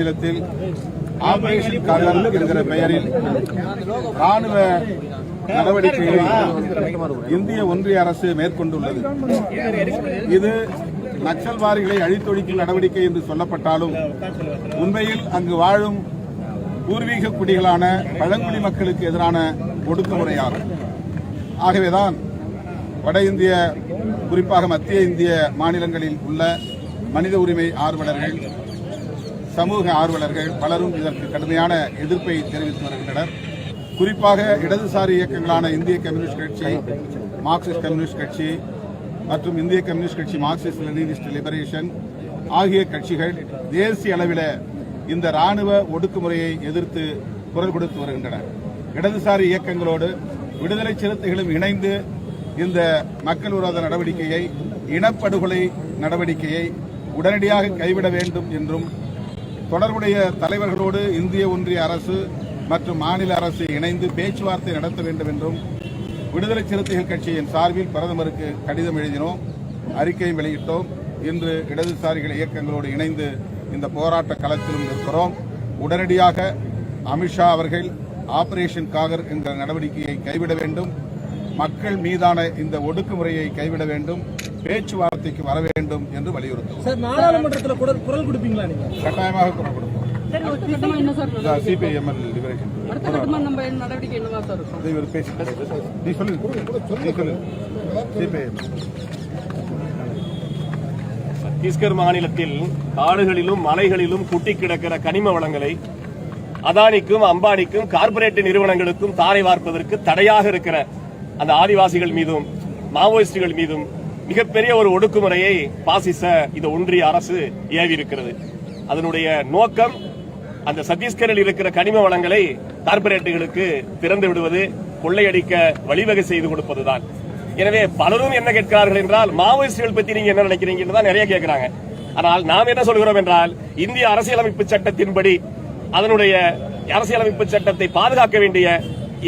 மாநிலத்தில் operation colour என்கிற பெயரில் ராணுவ நடவடிக்கைகளை இந்திய ஒன்றிய அரசு மேற்கொண்டுள்ளது. இது நக்சல்வாதிகளை அழித்தொழிக்கும் நடவடிக்கை என்று சொல்லப்பட்டாலும் உண்மையில் அங்கு வாழும் பூர்வீக குடிகளான பழங்குடி மக்களுக்கு எதிரான ஒடுக்குமுறையாகும். ஆகவேதான் வட இந்திய குறிப்பாக மத்திய இந்திய மாநிலங்களில் உள்ள மனித உரிமை ஆர்வலர்கள் சமூக ஆர்வலர்கள் பலரும் இதற்கு கடுமையான எதிர்ப்பை தெரிவித்து வருகின்றனர். குறிப்பாக இடதுசாரி இயக்கங்களான இந்திய கம்யூனிஸ்ட் கட்சி மார்க்சிஸ்ட் கம்யூனிஸ்ட் கட்சி மற்றும் இந்திய கம்யூனிஸ்ட் கட்சி மார்க்சிஸ்ட் லெனினிஸ்ட் லிபரேஷன் ஆகிய கட்சிகள் தேசிய அளவில் இந்த ராணுவ ஒடுக்குமுறையை எதிர்த்து குரல் கொடுத்து வருகின்றன. இடதுசாரி இயக்கங்களோடு விடுதலை சிறுத்தைகளும் இணைந்து இந்த மக்கள் விரோத நடவடிக்கையை இனப்படுகொலை நடவடிக்கையை உடனடியாக கைவிட வேண்டும் என்றும் தொடர்புடைய தலைவர்களோடு இந்திய ஒன்றிய அரசு மற்றும் மாநில அரசு இணைந்து பேச்சுவார்த்தை நடத்த வேண்டும் என்றும் விடுதலை சிறுத்தைகள் கட்சியின் சார்பில் பிரதமருக்கு கடிதம் எழுதினோம் அறிக்கையும் வெளியிட்டோம். இன்று இடதுசாரிகள் இயக்கங்களோடு இணைந்து இந்த போராட்ட களத்திலும் இருக்கிறோம். உடனடியாக அமித்ஷா அவர்கள் ஆபரேஷன் காகர் என்ற நடவடிக்கையை கைவிட வேண்டும். மக்கள் மீதான இந்த ஒடுக்குமுறையை கைவிட வேண்டும். பேச்சுவார்த்தைக்கு வர வேண்டும் என்று வலியுறுத்தும் சார் நாடாளுமன்றத்துல குரல் குரல் கொடுப்பீங்களா நீங்க? கட்டாயமாக குரல் கொடுப்போம்? சிபிஐஎம்எல் சத்தீஸ்கர் மாநிலத்தில் காடுகளிலும் மலைகளிலும் குட்டி கிடக்கிற கனிம வளங்களை அதானிக்கும் அம்பானிக்கும் கார்ப்பரேட் நிறுவனங்களுக்கும் தாரை வார்ப்பதற்கு தடையாக இருக்கிற அந்த ஆதிவாசிகள் மீதும் மாவோயிஸ்டுகள் மீதும் மிகப்பெரிய ஒரு ஒடுக்குமுறையை பாசிச இந்த ஒன்றிய அரசு ஏவி இருக்கிறது அதனுடைய நோக்கம் அந்த சத்தீஸ்கரில் இருக்கிற கனிம வளங்களை கார்பரேட்டுகளுக்கு திறந்து விடுவது கொள்ளையடிக்க வழிவகை செய்து கொடுப்பதுதான். எனவே பலரும் என்ன கேட்கிறார்கள் என்றால் மாவோயிஸ்டுகள் பத்தி நீங்க என்ன நினைக்கிறீங்கன்னு தான் நிறைய கேட்கிறாங்க. ஆனால் நாம் என்ன சொல்கிறோம் என்றால் இந்திய அரசியலமைப்பு சட்டத்தின்படி அதனுடைய அரசியலமைப்பு சட்டத்தை பாதுகாக்க வேண்டிய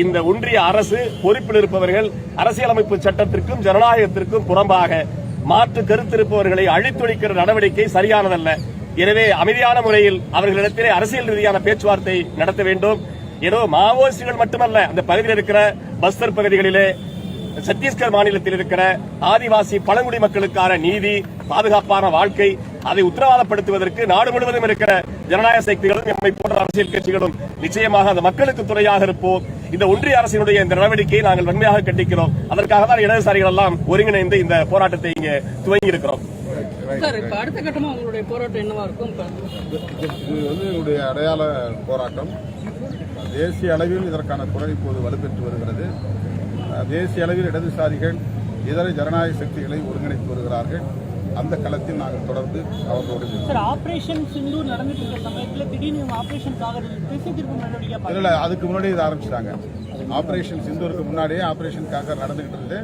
இந்த ஒன்றிய அரசு பொறுப்பில் இருப்பவர்கள் அரசியலமைப்பு சட்டத்திற்கும் ஜனநாயகத்திற்கும் புறம்பாக மாற்று கருத்திருப்பவர்களை அழித்தொழிக்கிற நடவடிக்கை சரியானதல்ல. எனவே அமைதியான முறையில் அவர்களிடத்திலே அரசியல் ரீதியான பேச்சுவார்த்தை நடத்த வேண்டும். ஏதோ மாவோயிஸ்டுகள் மட்டுமல்ல அந்த பகுதியில் இருக்கிற பஸ்தர் பகுதிகளிலே சத்தீஸ்கர் மாநிலத்தில் இருக்கிற ஆதிவாசி பழங்குடி மக்களுக்கான நீதி பாதுகாப்பான வாழ்க்கை அதை உத்தரவாதப்படுத்துவதற்கு நாடு முழுவதும் இருக்கிற ஜனநாயக சக்திகளும் எம்மை போன்ற அரசியல் கட்சிகளும் நிச்சயமாக அந்த மக்களுக்கு துணையாக இருப்போம். இந்த ஒன்றிய அரசினுடைய இந்த நடவடிக்கையை நாங்கள் வன்மையாக கண்டிக்கிறோம். அதற்காக தான் இடதுசாரிகள் எல்லாம் ஒருங்கிணைந்து இந்த போராட்டத்தை இங்கே துவங்கி இருக்கிறோம் சார் இப்ப அடுத்த கட்டமா உங்களுடைய போராட்டம் என்னவா இருக்கும்? இப்ப இது வந்து என்னுடைய அடையாள போராட்டம். தேசிய அளவில் இதற்கான குரல் இப்போது வலுப்பெற்று வருகிறது. தேசிய அளவில் இடதுசாரிகள் இதர ஜனநாயக சக்திகளை ஒருங்கிணைத்து வருகிறார்கள். அந்த களத்தில் நாங்கள் தொடர்ந்து அவர்களோடு. சார் ஆபரேஷன் சிந்தூர் நடந்துட்டு இருக்க சமயத்துல திடீர்னு ஆபரேஷன் காகர் திசை திருப்பும் நடவடிக்கை இல்ல, இல்ல அதுக்கு முன்னாடியே இதை ஆரம்பிச்சிட்டாங்க. ஆபரேஷன் சிந்தூருக்கு முன்னாடியே ஆபரேஷன் காக நடந்துகிட்டு இருந்து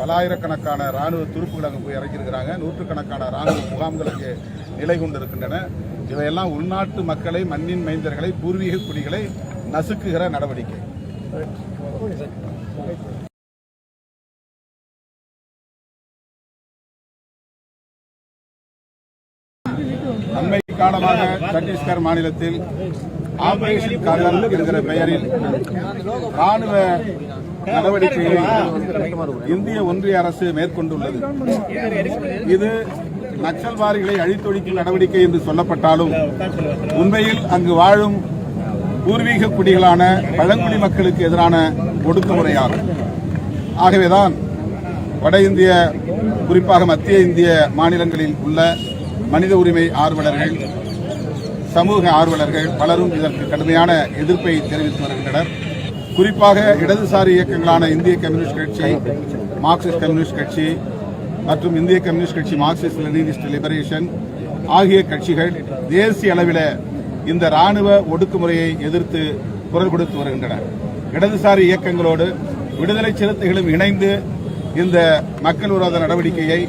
பலாயிரக்கணக்கான ராணுவ துருப்புகள் அங்கே போய் இறக்கியிருக்கிறாங்க. நூற்றுக்கணக்கான ராணுவ முகாம்கள் அங்கே நிலை கொண்டிருக்கின்றன. இவையெல்லாம் உள்நாட்டு மக்களை மண்ணின் மைந்தர்களை பூர்வீக குடிகளை நசுக்குகிற நடவடிக்கை. அண்மை காலமாக சத்தீஸ்கர் மாநிலத்தில் ஆபரேஷன் கலர் என்கிற பெயரில் ராணுவ நடவடிக்கைகளை இந்திய ஒன்றிய அரசு மேற்கொண்டுள்ளது. இது நக்சல்வாதிகளை அழித்தொழிக்கும் நடவடிக்கை என்று சொல்லப்பட்டாலும் உண்மையில் அங்கு வாழும் பூர்வீக குடிகளான பழங்குடி மக்களுக்கு எதிரான ஒடுக்குமுறையாகும். ஆகவேதான் வட இந்திய குறிப்பாக மத்திய இந்திய மாநிலங்களில் உள்ள மனித உரிமை ஆர்வலர்கள் சமூக ஆர்வலர்கள் பலரும் இதற்கு கடுமையான எதிர்ப்பை தெரிவித்து வருகின்றனர். குறிப்பாக இடதுசாரி இயக்கங்களான இந்திய கம்யூனிஸ்ட் கட்சி மார்க்சிஸ்ட் கம்யூனிஸ்ட் கட்சி மற்றும் இந்திய கம்யூனிஸ்ட் கட்சி மார்க்சிஸ்ட் லெனினிஸ்ட் லிபரேஷன் ஆகிய கட்சிகள் தேசிய அளவில் இந்த ராணுவ ஒடுக்குமுறையை எதிர்த்து குரல் கொடுத்து வருகின்றன. இடதுசாரி இயக்கங்களோடு விடுதலை சிறுத்தைகளும் இணைந்து இந்த மக்கள் விரோத நடவடிக்கையை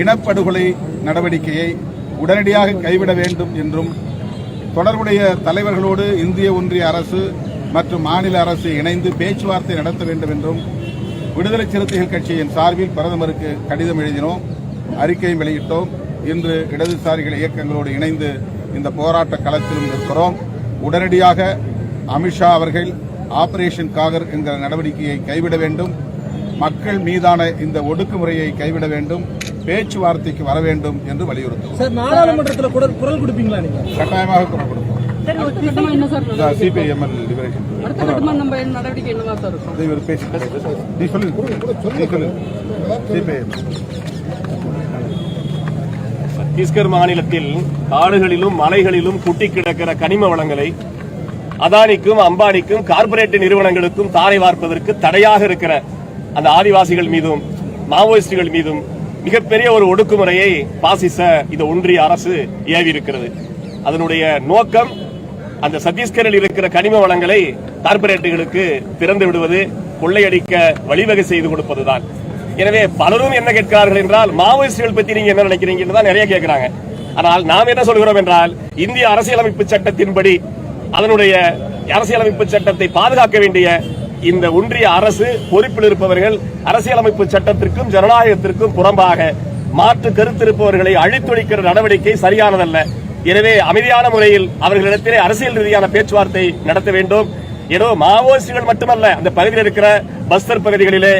இனப்படுகொலை நடவடிக்கையை உடனடியாக கைவிட வேண்டும் என்றும் தொடர்புடைய தலைவர்களோடு இந்திய ஒன்றிய அரசு மற்றும் மாநில அரசு இணைந்து பேச்சுவார்த்தை நடத்த வேண்டும் என்றும் விடுதலை சிறுத்தைகள் கட்சியின் சார்பில் பிரதமருக்கு கடிதம் எழுதினோம் அறிக்கையும் வெளியிட்டோம். இன்று இடதுசாரிகள் இயக்கங்களோடு இணைந்து இந்த போராட்ட களத்திலும் இருக்கிறோம் உடனடியாக அமித்ஷா அவர்கள் ஆபரேஷன் காகர் என்கிற நடவடிக்கையை கைவிட வேண்டும். மக்கள் மீதான இந்த ஒடுக்குமுறையை கைவிட வேண்டும். பேச்சுவார்த்தைக்கு வர வேண்டும் என்று வலியுறுத்துவோம். சார் நாடாளுமன்றத்தில் கூட குரல் கொடுப்பீங்களா நீங்க? கட்டாயமாக குரல் கொடுப்போம். சிபிஐஎம்எல் லிபரேஷன் சத்தீஸ்கர் மாநிலத்தில் காடுகளிலும் மலைகளிலும் குட்டி கிடக்கிற கனிம வளங்களை அதானிக்கும் அம்பானிக்கும் கார்ப்பரேட் நிறுவனங்களுக்கும் தாரை வார்ப்பதற்கு தடையாக இருக்கிற அந்த ஆதிவாசிகள் மீதும் மாவோயிஸ்டுகள் மீதும் மிகப்பெரிய ஒரு ஒடுக்குமுறையை பாசிச இந்த ஒன்றிய அரசு ஏவி இருக்கிறது அதனுடைய நோக்கம் அந்த சத்தீஸ்கரில் இருக்கிற கனிம வளங்களை கார்பரேட்டுகளுக்கு திறந்து விடுவது கொள்ளையடிக்க வழிவகை செய்து கொடுப்பதுதான். எனவே பலரும் என்ன கேட்கிறார்கள் என்றால் மாவோயிஸ்டுகள் பத்தி நீங்க என்ன நினைக்கிறீங்க தான் நிறைய கேட்கிறாங்க. ஆனால் நாம் என்ன சொல்கிறோம் என்றால் இந்திய அரசியலமைப்பு சட்டத்தின்படி அதனுடைய அரசியலமைப்பு சட்டத்தை பாதுகாக்க வேண்டிய இந்த ஒன்றிய அரசு பொறுப்பில் இருப்பவர்கள் அரசியலமைப்பு சட்டத்திற்கும் ஜனநாயகத்திற்கும் புறம்பாக மாற்று கருத்திருப்பவர்களை அழித்தொழிக்கிற நடவடிக்கை சரியானதல்ல. எனவே அமைதியான முறையில் அவர்களிடத்திலே அரசியல் ரீதியான பேச்சுவார்த்தை நடத்த வேண்டும். ஏதோ மாவோயிஸ்டுகள் மட்டுமல்ல அந்த பகுதியில் இருக்கிற பஸ்தர் பகுதிகளிலே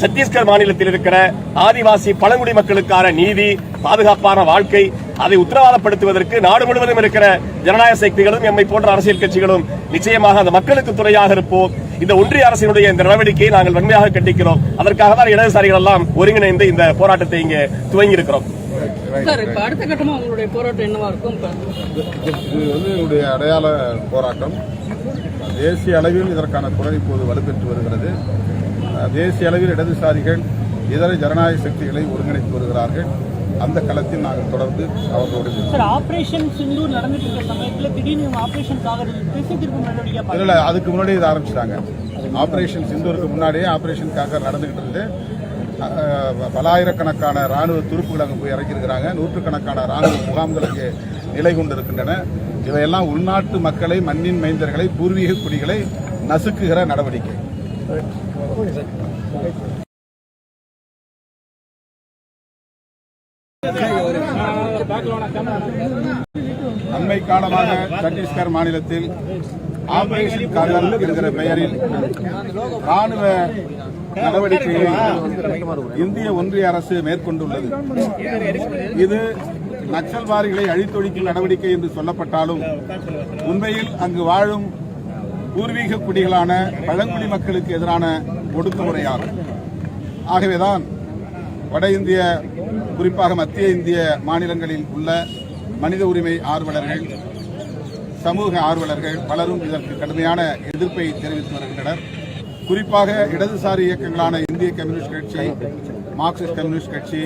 சத்தீஸ்கர் மாநிலத்தில் இருக்கிற ஆதிவாசி பழங்குடி மக்களுக்கான நீதி பாதுகாப்பான வாழ்க்கை அதை உத்தரவாதப்படுத்துவதற்கு நாடு முழுவதும் இருக்கிற ஜனநாயக சக்திகளும் எம்மை போன்ற அரசியல் கட்சிகளும் நிச்சயமாக அந்த மக்களுக்கு துணையாக இருப்போம். இந்த ஒன்றிய அரசினுடைய இந்த நடவடிக்கையை நாங்கள் வன்மையாக கண்டிக்கிறோம். அதற்காக தான் இடதுசாரிகள் எல்லாம் ஒருங்கிணைந்து இந்த போராட்டத்தை இங்கே துவங்கி இருக்கிறோம் சார் இப்ப அடுத்த கட்டமா உங்களுடைய போராட்டம் என்னவா இருக்கும்? இப்ப இது வந்து என்னுடைய அடையாள போராட்டம். தேசிய அளவில் இதற்கான குரல் இப்போது வலுப்பெற்று வருகிறது. தேசிய அளவில் இடதுசாரிகள் இதர ஜனநாயக சக்திகளை ஒருங்கிணைத்து வருகிறார்கள். அந்த களத்தில் நாங்கள் தொடர்ந்து அவர்களோடு. சார் ஆபரேஷன் சிந்தூர் நடந்துட்டு இருக்க சமயத்துல திடீர்னு இவங்க ஆபரேஷன் காகர் திசை திருப்பும் நடவடிக்கை இல்ல, அதுக்கு முன்னாடி இதை ஆரம்பிச்சிட்டாங்க. ஆபரேஷன் சிந்தூருக்கு முன்னாடியே ஆபரேஷன் காக்கர் நடந்துகிட்டு இருந்து பலாயிரக்கணக்கான ராணுவ துருப்புகள் அங்கே போய் இறக்கியிருக்கிறாங்க நூற்றுக்கணக்கான ராணுவ முகாம்கள் அங்கே நிலை கொண்டிருக்கின்றன. இவையெல்லாம் உள்நாட்டு மக்களை மண்ணின் மைந்தர்களை பூர்வீக குடிகளை நசுக்குகிற நடவடிக்கை. அண்மை காலமாக சத்தீஸ்கர் மாநிலத்தில் ஆபரேஷன் காகர் என்கிற பெயரில் ராணுவ நடவடிக்கையை இந்திய ஒன்றிய அரசு மேற்கொண்டுள்ளது. இது நக்சல்வாதிகளை அழித்தொழிக்கும் நடவடிக்கை என்று சொல்லப்பட்டாலும் உண்மையில் அங்கு வாழும் பூர்வீக குடிகளான பழங்குடி மக்களுக்கு எதிரான ஒடுக்குமுறையாகும். ஆகவேதான் வட இந்திய குறிப்பாக மத்திய இந்திய மாநிலங்களில் உள்ள மனித உரிமை ஆர்வலர்கள் சமூக ஆர்வலர்கள் பலரும் இதற்கு கடுமையான எதிர்ப்பை தெரிவித்து வருகின்றனர். குறிப்பாக இடதுசாரி இயக்கங்களான இந்திய கம்யூனிஸ்ட் கட்சி மார்க்சிஸ்ட் கம்யூனிஸ்ட் கட்சி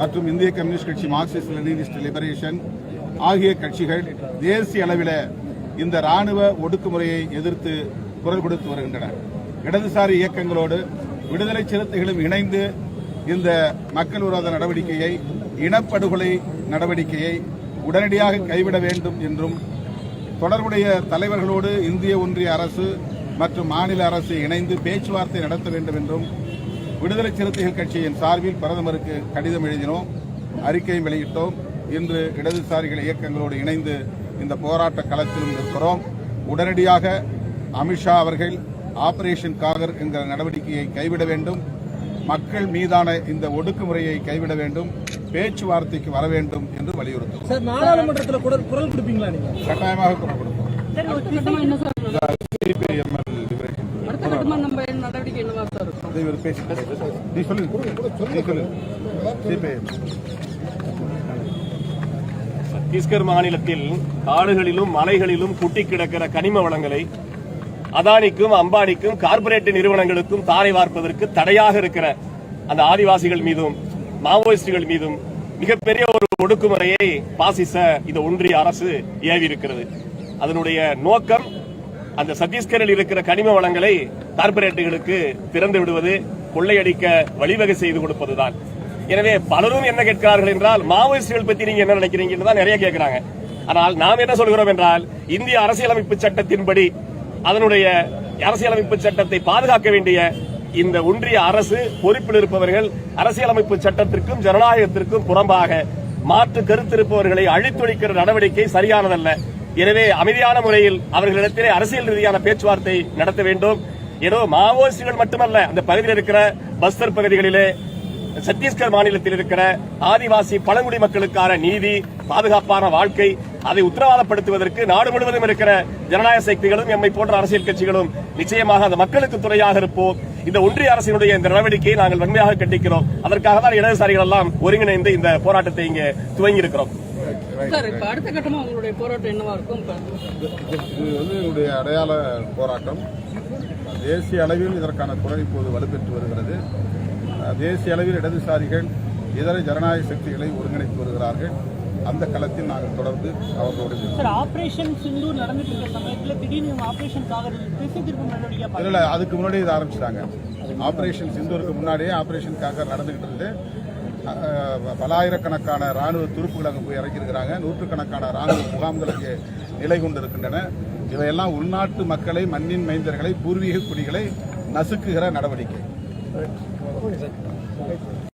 மற்றும் இந்திய கம்யூனிஸ்ட் கட்சி மார்க்சிஸ்ட் லெனினிஸ்ட் லிபரேஷன் ஆகிய கட்சிகள் தேசிய அளவில் இந்த ராணுவ ஒடுக்குமுறையை எதிர்த்து குரல் கொடுத்து வருகின்றன. இடதுசாரி இயக்கங்களோடு விடுதலை சிறுத்தைகளும் இணைந்து இந்த மக்கள் விரோத நடவடிக்கையை இனப்படுகொலை நடவடிக்கையை உடனடியாக கைவிட வேண்டும் என்றும் தொடர்புடைய தலைவர்களோடு இந்திய ஒன்றிய அரசு மற்றும் மாநில அரசு இணைந்து பேச்சுவார்த்தை நடத்த வேண்டும் என்றும் விடுதலை சிறுத்தைகள் கட்சியின் சார்பில் பிரதமருக்கு கடிதம் எழுதினோம் அறிக்கையும் வெளியிட்டோம். இன்று இடதுசாரிகள் இயக்கங்களோடு இணைந்து இந்த போராட்ட களத்திலும் நிற்கிறோம். உடனடியாக அமித்ஷா அவர்கள் ஆபரேஷன் காகர் என்கிற நடவடிக்கையை கைவிட வேண்டும். மக்கள் மீதான இந்த ஒடுக்குமுறையை கைவிட வேண்டும். பேச்சுவார்த்தைக்கு வர வேண்டும் என்று வலியுறுத்துவோம். சார் நாடாளுமன்றத்தில் கூட குரல் கொடுப்பீங்களா நீங்க? கட்டாயமாக குரல் கொடுப்போம். கட்டமா என்ன சார் சிபிஐஎம்எல் லிபரேஷன் அடுத்த கட்டமா நம்ம என்ன நடவடிக்கை என்னவா சார் இருக்கும் இவர் பேசி நீ சொல்லு நீ சொல்லு சிபிஐஎம் சத்தீஸ்கர் மாநிலத்தில் காடுகளிலும் மலைகளிலும் குட்டி கிடக்கிற கனிம வளங்களை அதானிக்கும் அம்பானிக்கும் கார்பரேட் நிறுவனங்களுக்கும் தாரை வார்ப்பதற்கு தடையாக இருக்கிற அந்த ஆதிவாசிகள் மீதும் மாவோயிஸ்டுகள் மீதும் மிகப்பெரிய ஒரு ஒடுக்குமுறையை பாசிச இந்த ஒன்றிய அரசு ஏவி இருக்கிறது அதனுடைய நோக்கம் அந்த சத்தீஸ்கரில் இருக்கிற கனிம வளங்களை கார்ப்பரேட்டுகளுக்கு திறந்து விடுவது கொள்ளையடிக்க வழிவகை செய்து கொடுப்பதுதான். எனவே பலரும் என்ன கேட்கிறார்கள் என்றால் மாவோயிஸ்டுகள் பத்தி நீங்க என்ன நினைக்கிறீங்கன்னு தான் நிறைய கேட்கிறாங்க. ஆனால் நாம் என்ன சொல்கிறோம் என்றால் இந்திய அரசியலமைப்பு சட்டத்தின்படி அதனுடைய அரசியலமைப்பு சட்டத்தை பாதுகாக்க வேண்டிய இந்த ஒன்றிய அரசு பொறுப்பில் இருப்பவர்கள் அரசியலமைப்பு சட்டத்திற்கும் ஜனநாயகத்திற்கும் புறம்பாக மாற்று கருத்திருப்பவர்களை அழித்தொழிக்கிற நடவடிக்கை சரியானதல்ல. எனவே அமைதியான முறையில் அவர்களிடத்திலே அரசியல் ரீதியான பேச்சுவார்த்தை நடத்த வேண்டும். ஏதோ மாவோயிஸ்டுகள் மட்டுமல்ல அந்த பகுதியில் இருக்கிற பஸ்தர் பகுதிகளிலே சத்தீஸ்கர் மாநிலத்தில் இருக்கிற ஆதிவாசி பழங்குடி மக்களுக்கான நீதி பாதுகாப்பான வாழ்க்கை அதை உத்தரவாதப்படுத்துவதற்கு நாடு முழுவதும் இருக்கிற ஜனநாயக சக்திகளும் எம்மை போன்ற அரசியல் கட்சிகளும் நிச்சயமாக அந்த மக்களுக்கு துணையாக இருப்போம். இந்த ஒன்றிய அரசினுடைய இந்த நடவடிக்கையை நாங்கள் வன்மையாக கண்டிக்கிறோம். அதற்காக தான் இடதுசாரிகள் எல்லாம் ஒருங்கிணைந்து இந்த போராட்டத்தை இங்கே துவங்கி இருக்கிறோம் சார் இப்ப அடுத்த கட்டமா உங்களுடைய போராட்டம் என்னவா இருக்கும்? இப்ப இது வந்து என்னுடைய அடையாள போராட்டம். தேசிய அளவில் இதற்கான குரல் இப்போது வலுப்பெற்று வருகிறது. தேசிய அளவில் இடதுசாரிகள் இதர ஜனநாயக சக்திகளை ஒருங்கிணைத்து வருகிறார்கள். அந்த களத்தில் நாங்கள் தொடர்ந்து அவர்களோடு இருக்கிறோம். சார் ஆபரேஷன் சிந்தூர் நடந்துட்டு இருக்க சமயத்துல திடீர்னு இவங்க ஆபரேஷன் காகரில் திசை திருப்பும் நடவடிக்கை இல்ல, அதுக்கு முன்னாடி இதை ஆரம்பிச்சிட்டாங்க. ஆபரேஷன் சிந்தூருக்கு முன்னாடியே ஆபரேஷன் காக்கர் நடந்துகிட்டு இருந்து பலாயிரக்கணக்கான ராணுவ துருப்புகள் அங்கே போய் இறக்கியிருக்கிறாங்க நூற்றுக்கணக்கான ராணுவ முகாம்கள் அங்கே நிலை கொண்டிருக்கின்றன. இவையெல்லாம் உள்நாட்டு மக்களை மண்ணின் மைந்தர்களை பூர்வீக குடிகளை நசுக்குகிற நடவடிக்கை. はい。